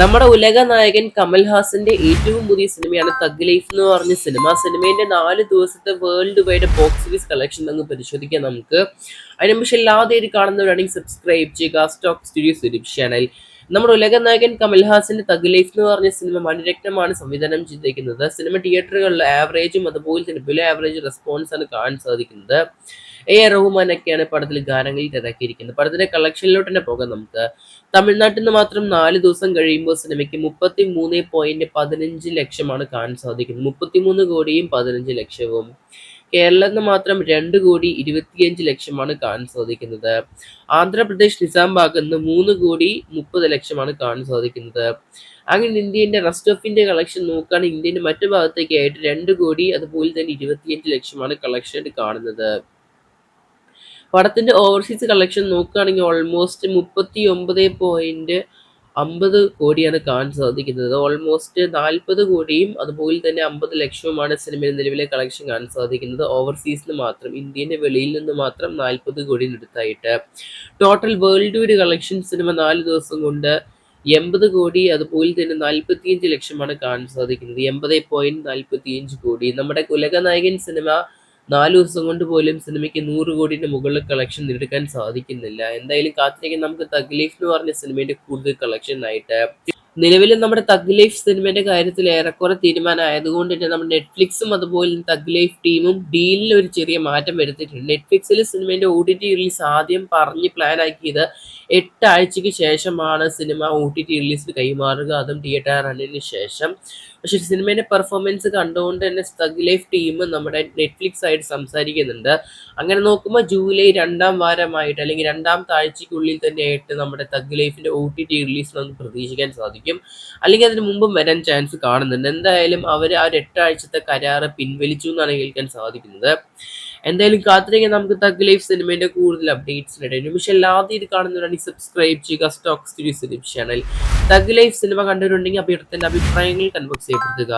നമ്മുടെ ഉലക നായകൻ കമൽഹാസന്റെ ഏറ്റവും പുതിയ സിനിമയാണ് തഗ് ലൈഫ് എന്ന് പറഞ്ഞ സിനിമ. സിനിമയുടെ നാല് ദിവസത്തെ world wide box office collection അങ്ങ് പരിശോധിക്കാം നമുക്ക്. അതിനുശേഷം എല്ലാ എല്ലാവരും കാണുന്നവരാണെങ്കിൽ സബ്സ്ക്രൈബ് ചെയ്യുക. സ്റ്റോക്ക് സ്റ്റുഡിയോസ് യൂട്യൂബ് ചാനൽ നമ്മുടെ ഉലക നായകൻ കമൽഹാസന്റെ തഗ് ലൈഫ് എന്ന് പറഞ്ഞ സിനിമ മണിരത്നമാണ് സംവിധാനം ചിന്തിക്കുന്നത് സിനിമ തിയേറ്ററുകളിൽ ആവറേജും അതുപോലെ തന്നെ ബിലോ ആവറേജ് റെസ്പോൺസ് ആണ് കാണാൻ സാധിക്കുന്നത്. എ ആർ റഹ്മാനൊക്കെയാണ് പടത്തിൽ ഗാനങ്ങളിൽ ഇറക്കിയിരിക്കുന്നത്. പടത്തിന്റെ കളക്ഷനിലോട്ട് തന്നെ പോകാം നമുക്ക്. തമിഴ്നാട്ടിൽ നിന്ന് മാത്രം നാല് ദിവസം കഴിയുമ്പോൾ സിനിമയ്ക്ക് മുപ്പത്തി മൂന്ന് പോയിന്റ് പതിനഞ്ച് ലക്ഷമാണ് കാണാൻ സാധിക്കുന്നത്. മുപ്പത്തി മൂന്ന് കോടിയും പതിനഞ്ച് ലക്ഷവും. കേരളത്തിൽ മാത്രം രണ്ട് കോടി ഇരുപത്തിയഞ്ച് ലക്ഷമാണ് കാണാൻ സാധിക്കുന്നത്. ആന്ധ്രാപ്രദേശ് നിസാംബാഗിൽ നിന്ന് മൂന്ന് കോടി മുപ്പത് ലക്ഷമാണ് കാണാൻ സാധിക്കുന്നത്. അങ്ങനെ ഇന്ത്യന്റെ റെസ്റ്റ് ഓഫ് ഇന്ത്യ കളക്ഷൻ നോക്കുകയാണെങ്കിൽ ഇന്ത്യന്റെ മറ്റു ഭാഗത്തേക്കായിട്ട് രണ്ട് കോടി അതുപോലെ തന്നെ ഇരുപത്തിയഞ്ച് ലക്ഷമാണ് കളക്ഷൻ കാണുന്നത്. പടത്തിന്റെ ഓവർസീസ് കളക്ഷൻ നോക്കുകയാണെങ്കിൽ ഓൾമോസ്റ്റ് മുപ്പത്തി ഒമ്പത് പോയിന്റ് അമ്പത് കോടിയാണ് കാണാൻ സാധിക്കുന്നത്. ഓൾമോസ്റ്റ് നാൽപ്പത് കോടിയും അതുപോലെ തന്നെ അമ്പത് ലക്ഷവുമാണ് സിനിമയിൽ നിലവിലെ കളക്ഷൻ കാണാൻ സാധിക്കുന്നത്. ഓവർസീസിന് മാത്രം ഇന്ത്യന്റെ വെളിയിൽ നിന്ന് മാത്രം നാൽപ്പത് കോടിയെടുത്തായിട്ട് total world wide collection cinema നാല് ദിവസം കൊണ്ട് എൺപത് കോടി അതുപോലെ തന്നെ നാൽപ്പത്തിയഞ്ച് ലക്ഷമാണ് കാണാൻ സാധിക്കുന്നത്. എൺപത് പോയിന്റ് നാൽപ്പത്തിയഞ്ച് കോടി. നമ്മുടെ കുലകനായകൻ സിനിമ നാല് ദിവസം കൊണ്ട് പോലും സിനിമയ്ക്ക് നൂറ് കോടിയുടെ മുകളിൽ കളക്ഷൻ നേടുക്കാൻ സാധിക്കുന്നില്ല. എന്തായാലും കാത്തിരിക്കാൻ നമുക്ക് തഗ്ലീഫ് എന്ന് പറഞ്ഞ സിനിമയുടെ കൂടുതൽ കളക്ഷൻ ആയിട്ട് നിലവിൽ നമ്മുടെ തഗ് ലൈഫ് സിനിമയുടെ കാര്യത്തിൽ ഏറെക്കുറെ തീരുമാനമായതുകൊണ്ട് തന്നെ നമ്മുടെ നെറ്റ്ഫ്ലിക്സും അതുപോലെ തഗ് ലൈഫ് ടീമും ഡീലിൽ ഒരു ചെറിയ മാറ്റം വരുത്തിയിട്ടുണ്ട്. നെറ്റ്ഫ്ലിക്സിൽ സിനിമയുടെ ഒ ടി ടി റിലീസ് ആദ്യം പറഞ്ഞ് പ്ലാൻ ആക്കിയത് എട്ടാഴ്ചയ്ക്ക് ശേഷമാണ് സിനിമ ഒ ടി ടി റിലീസിന് കൈമാറുക. അതും തിയേറ്റർ റണ്ണിന് ശേഷം. പക്ഷേ സിനിമയുടെ പെർഫോമൻസ് കണ്ടുകൊണ്ട് തന്നെ തഗ് ലൈഫ് ടീം നമ്മുടെ നെറ്റ്ഫ്ലിക്സ് ആയിട്ട് സംസാരിക്കുന്നുണ്ട്. അങ്ങനെ നോക്കുമ്പോൾ ജൂലൈ രണ്ടാം വാരമായിട്ട് അല്ലെങ്കിൽ രണ്ടാം താഴ്ചയ്ക്കുള്ളിൽ തന്നെയായിട്ട് നമ്മുടെ തഗ് ലൈഫിന്റെ ഒ ടി ടി റിലീസ് നമുക്ക് പ്രതീക്ഷിക്കാൻ സാധിക്കും. അല്ലെങ്കിൽ അതിന് മുമ്പും വരാൻ ചാൻസ് കാണുന്നുണ്ട്. എന്തായാലും അവർ ആ ഒരു എട്ടാഴ്ചത്തെ കരാറ് പിൻവലിച്ചു എന്നാണ് കേൾക്കാൻ സാധിക്കുന്നത്. എന്തായാലും കാത്തിരിക്കാൻ നമുക്ക് തഗ് ലൈഫ് സിനിമയുടെ കൂടുതൽ അപ്ഡേറ്റ്സ് ഇടയും പക്ഷെ എല്ലാവരും ഇത് കാണുന്നവരാണെങ്കിൽ സബ്സ്ക്രൈബ് ചെയ്യുക. Stock Studios YouTube channel Thug Life cinema കണ്ടിട്ടുണ്ടെങ്കിൽ അപ്പോൾ ഇടത്തിന്റെ അഭിപ്രായങ്ങൾ കൺവെക്സ് ചെയ്യപ്പെടുത്തുക.